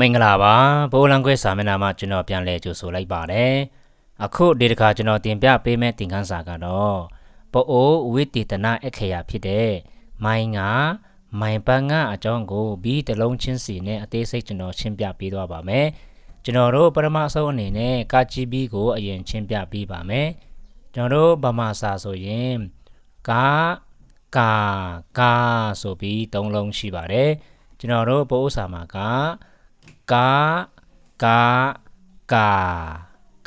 မင်္ဂလာပါဘိုးလန်ခွဲစာမျက်နှာမှာကျွန်တော်ပြန်လည်ကြိုဆိုလိုက်ပါတယ်အခုဒီတစ်ခါကျွန်တော်တင်ပြပေးမယ့်သင်ခန်းစာကတော့ပိုအိုဝိတေတနာအခရာဖြစ်တဲ့မိုင်းကမိုင်ပန်းကအကြောင်းကိုဘီတစ်လုံးချင်းစီနဲ့အသေးစိတ်ကျွန်တော်ရှင်းပြပေးသွားပါမယ်ကျွန်တော်တို့ပထမဆုံးအနေနဲ့ကာချီဘီကိုအရင်ရှင်းပြပေးပါမယ်ကျွန်တော်တို့ဗမာစာဆိုရင်ကာကာကာဆိုပြီးသုံးလုံးရှိပါတယ်ကျွန်တော်တို့ပို့ဥစာမှာက ကာကာကာ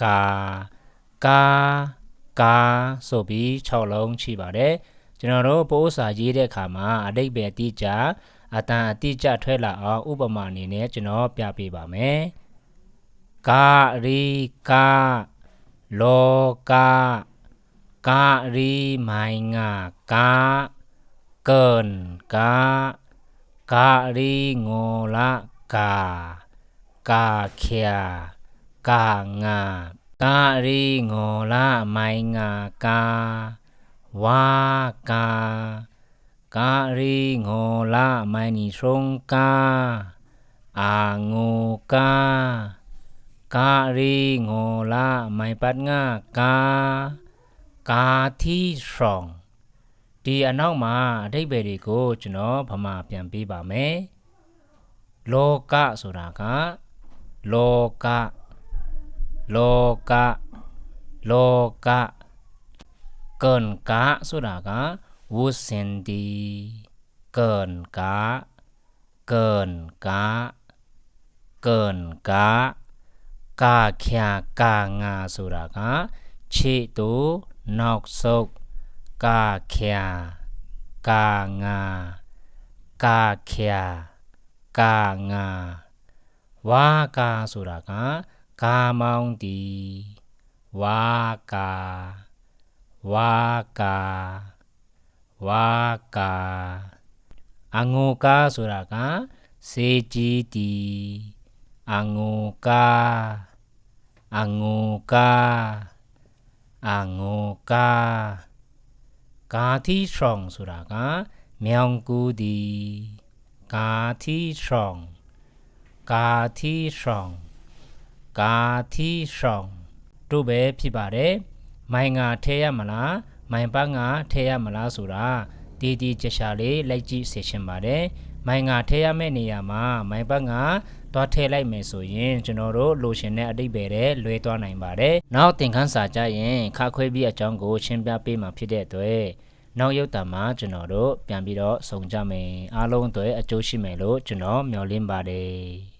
ကာကာကာဆိုပြီး6လုံးရှိပါတယ်ကျွန်တော်တို့ပို့ဥစာရေးတဲ့အခါမှာအတိတ်ပဲအတိအကျအတန်အတိအကျထွက်လာအောင်ဥပမာအနေနဲ့ကျွန်တော်ပြပေးပါမယ်ကာရီကာလောကာကာရီမိုင်ငါကာเกินกากาลีงอละกา กาเคียกางากาลีงอละไมงากาวากากาลีงอละไมนิชงกาอางูกากาลีงอละไมปัดงากากาที่สอง ဒီအနောက်မှာအဓိပ္ပာယ်တွေကိုကျွန်တော်ဗမာပြန်ပေးပါမယ်လောကဆိုတာက โลกะ โลกะ โลกะ เกินกะสุดากะวุเซนตีเกินกะ เกินกะ เกินกะ กาเขียกางาสุดากะชิตุนอกสุกกาเขียกางากาเขียกางา ဝါကာဆိုတာကကာမောင်းတီဝါကာဝါကာဝါကာအငိုကာဆိုတာကစေကြီးတီအငိုကာအငိုကာအငိုကာကာတီဆောင်ဆိုတာကမြောင်ကူဒီကာတီဆောင် ကာတီဆောင်ကာတီဆောင်တို့ပဲဖြစ်ပါတယ်မိုင်ငါထဲရမလားမိုင်ပတ်ငါထဲရမလားဆိုတာတီတီကြရှာလေးလိုက်ကြည့်စေချင်ပါတယ်မိုင်ငါထဲရမယ့်နေရာမှာမိုင်ပတ်ငါတော့ထည့်လိုက်မယ်ဆိုရင်ကျွန်တော်တို့လိုချင်တဲ့အတိတ်ပဲတဲ့လွဲသွားနိုင်ပါတယ်။နောက်သင်ခန်းစာကြရင်ခါခွဲပြီးအကြောင်းကိုရှင်းပြပေးမှာဖြစ်တဲ့အတွက်နောက်ရုပ်တံမှာကျွန်တော်တို့ပြန်ပြီးတော့ဆုံကြမယ်အားလုံးအတွက်အကျိုးရှိမယ်လို့ကျွန်တော်မျှော်လင့်ပါတယ်။